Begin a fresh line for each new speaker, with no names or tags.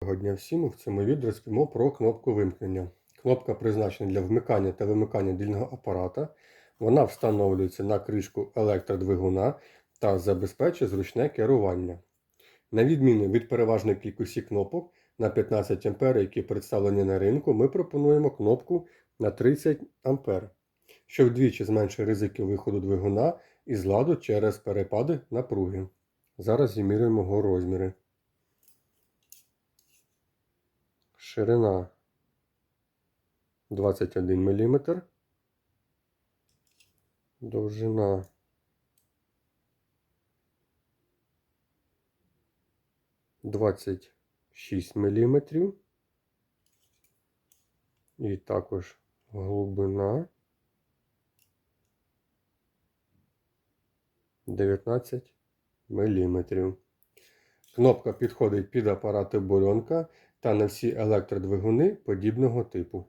Доброго дня всім! В цьому відео розповімо про кнопку вимкнення. Кнопка призначена для вмикання та вимикання дільного апарата. Вона встановлюється на кришку електродвигуна та забезпечує зручне керування. На відміну від переважної кількості кнопок на 15 А, які представлені на ринку, ми пропонуємо кнопку на 30 А, що вдвічі зменшує ризики виходу двигуна із ладу через перепади напруги. Зараз зімірюємо його розміри. Ширина 21 мм. Довжина двадцять шість міліметрів. І також глибина 19 міліметрів. Кнопка підходить під апарати бурьонка та на всі електродвигуни подібного типу.